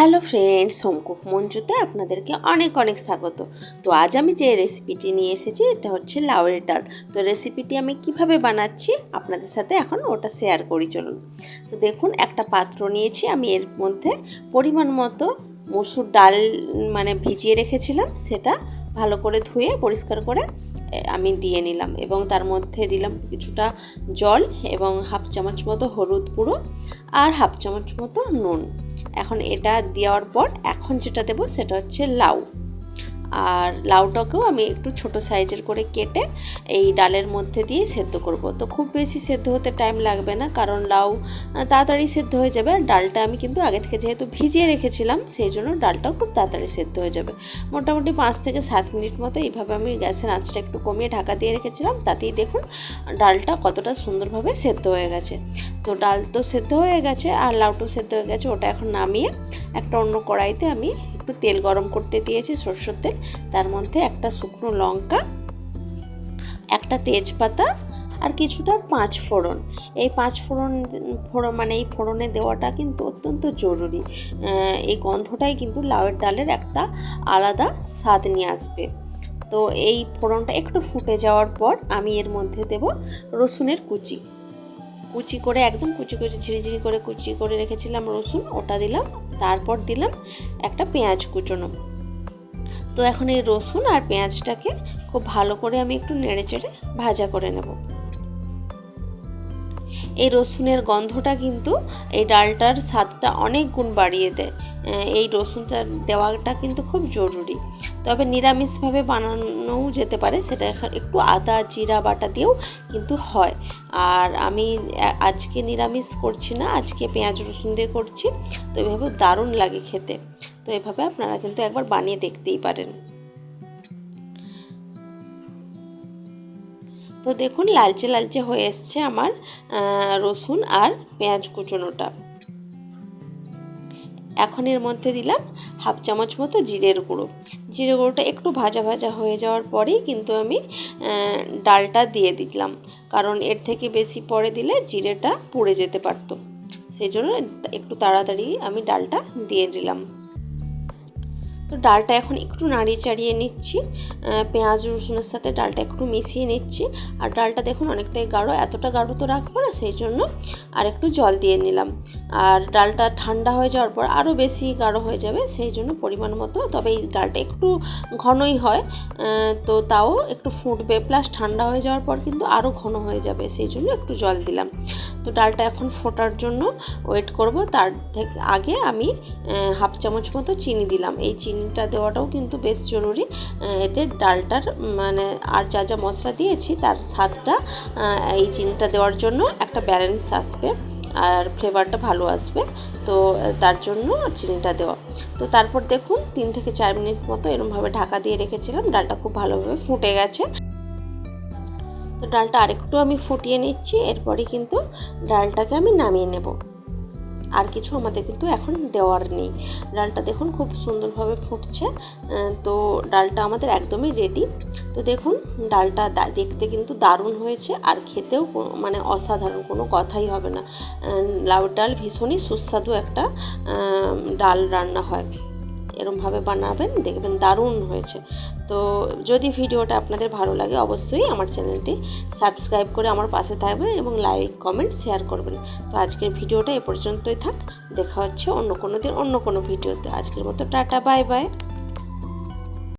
Hello friends home cook মঞ্জুতে আপনাদেরকে অনেক অনেক স্বাগত। তো আজ আমি যে রেসিপিটি নিয়ে এসেছি, এটা হচ্ছে লাউয়ের ডাল। তো রেসিপিটি আমি কীভাবে বানাচ্ছি, আপনাদের সাথে এখন ওটা শেয়ার করি, চলুন। তো দেখুন, একটা পাত্র নিয়েছি, আমি এর মধ্যে পরিমাণ মতো মসুর ডাল মানে ভিজিয়ে রেখেছিলাম, সেটা ভালো করে ধুয়ে, পরিষ্কার করে আমি দিয়ে নিলাম। এবং তার মধ্যে দিলাম কিছুটা জল এবং হাফ চামচ মতো হলুদ গুঁড়ো আর হাফ চামচ মতো নুন। এখন এটা দেওয়ার পর এখন যেটা দেবো সেটা হচ্ছে লাউ। আর লাউটাকেও আমি একটু ছোট সাইজের করে কেটে এই ডালের মধ্যে দিয়ে সেদ্ধ করব। তো খুব বেশি সেদ্ধ হতে টাইম লাগবে না, কারণ লাউ তাড়াতাড়ি সেদ্ধ হয়ে যাবে আর ডালটা আমি কিন্তু আগে থেকে যেহেতু ভিজিয়ে রেখেছিলাম, সেই জন্য ডালটাও খুব তাড়াতাড়ি সেদ্ধ হয়ে যাবে। মোটামুটি পাঁচ থেকে সাত মিনিট মতো এইভাবে আমি গ্যাসের আঁচটা একটু কমিয়ে ঢাকা দিয়ে রেখেছিলাম, তাতেই দেখুন ডালটা কতটা সুন্দরভাবে সেদ্ধ হয়ে গেছে। তো ডাল তো সেদ্ধ হয়ে গেছে আর লাউটাও সেদ্ধ হয়ে গেছে, ওটা এখন নামিয়ে একটা অন্য কড়াইতে আমি একটু তেল গরম করতে দিয়েছি সরষের তেল। তার মধ্যে একটা শুকনো লঙ্কা, একটা তেজপাতা আর কিছুটা পাঁচ ফোড়ন। এই পাঁচ ফোড়ন ফোড়ন মানে এই ফোড়নে দেওয়াটা কিন্তু অত্যন্ত জরুরি। এই গন্ধটাই কিন্তু লাউয়ের ডালের একটা আলাদা স্বাদ নিয়ে আসবে। তো এই ফোড়নটা একটু ফুটে যাওয়ার পর আমি এর মধ্যে দেব রসুনের কুচি। কুচি করে একদম কুচি কুচি ঝিরি ঝিরি করে কুচি করে রেখেছিলাম রসুন, ওটা দিলাম, তারপর দিলাম একটা পেঁয়াজ কুচোনো। তো এখন এই রসুন আর পেঁয়াজটাকে খুব ভালো করে আমি একটু নেড়ে চেড়ে ভাজা করে নেব। এই রসুনের গন্ধটা কিন্তু এই ডালটার স্বাদটা অনেক গুণ বাড়িয়ে দেয়। এই রসুনটা দেওয়াটা কিন্তু খুব জরুরি। তবে নিরামিষভাবে বানানোও যেতে পারে, সেটা একটু আদা, জিরা, বাটা দিয়েও কিন্তু হয়। আর আমি আজকে নিরামিষ করছি না, আজকে পেঁয়াজ রসুন দিয়ে করছি, তো এভাবে দারুণ লাগে খেতে। তো এভাবে আপনারা কিন্তু একবার বানিয়ে দেখতেই পারেন। তো দেখুন লালচে লালচে হয়ে এসছে আমার রসুন আর পেঁয়াজ কুচোনোটা। এখন এর মধ্যে দিলাম হাফ চামচ মতো জিরের গুঁড়ো। জিরে গুঁড়োটা একটু ভাজা ভাজা হয়ে যাওয়ার পরেই কিন্তু আমি ডালটা দিয়ে দিলাম। কারণ এর থেকে বেশি পরে দিলে জিরেটা পুড়ে যেতে পারতো। সেই জন্য একটু তাড়াতাড়ি আমি ডালটা দিয়ে দিলাম। তো ডালটা এখন একটু নাড়িয়ে চাড়িয়ে নিচ্ছি। পেঁয়াজ, রসুনের সাথে ডালটা একটু মিশিয়ে নিচ্ছি। আর ডালটা দেখুন অনেকটাই গাঢ়, এতটা গাঢ় তো রাখব না, সেই জন্য আর একটু জল দিয়ে নিলাম। আর ডালটা ঠান্ডা হয়ে যাওয়ার পর আরও বেশি গাঢ় হয়ে যাবে, সেই জন্য পরিমাণ মতো। তবে এই ডালটা একটু ঘনই হয় তো তাও একটু ফুটবে। প্লাস ঠান্ডা হয়ে যাওয়ার পর কিন্তু আরও ঘন হয়ে যাবে, সেই জন্য একটু জল দিলাম। তো ডালটা এখন ফোটার জন্য ওয়েট করব। তার থেকে আগে আমি হাফ চামচ মতো চিনি দিলাম। এই চিনিটা দেওয়াটাও কিন্তু বেশ জরুরি। এতে ডালটার মানে আর যা যা মশলা দিয়েছি, তার স্বাদটা এই চিনিটা দেওয়ার জন্য একটা ব্যালেন্স আসবে আর ফ্লেভারটা ভালো আসবে। তো, তার জন্য চিনিটা দেওয়া। তো তারপর দেখুন, তিন থেকে চার মিনিট মতো এরমভাবে ঢাকা দিয়ে রেখেছিলাম। ডালটা খুব ভালোভাবে ফুটে গেছে। তো ডালটা আরেকটু আমি ফুটিয়ে নিচ্ছি, এরপরে কিন্তু ডালটাকে আমি নামিয়ে নেব। আর কিছু আমাদের কিন্তু এখন দেওয়ার নেই। ডালটা দেখুন খুব সুন্দরভাবে ফুটছে তো ডালটা আমাদের একদমই রেডি তো দেখুন, ডালটা দেখতে কিন্তু দারুণ হয়েছে, আর খেতেও মানে অসাধারণ, কোনো কথাই হবে না। লাউ ডাল ভীষণই সুস্বাদু একটা ডাল রান্না হয়। এরমভাবে বানাবেন, দেখবেন দারুণ হয়েছে। তো যদি ভিডিওটা আপনাদের ভালো লাগে, অবশ্যই আমার চ্যানেলটি সাবস্ক্রাইব করে আমার পাশে থাকবেন এবং লাইক, কমেন্ট, শেয়ার করবেন। তো আজকের ভিডিওটা এ পর্যন্তই থাক। দেখা হচ্ছে অন্য কোনো দিন, অন্য কোনো ভিডিওতে। আজকের মতো টাটা, বাই বাই।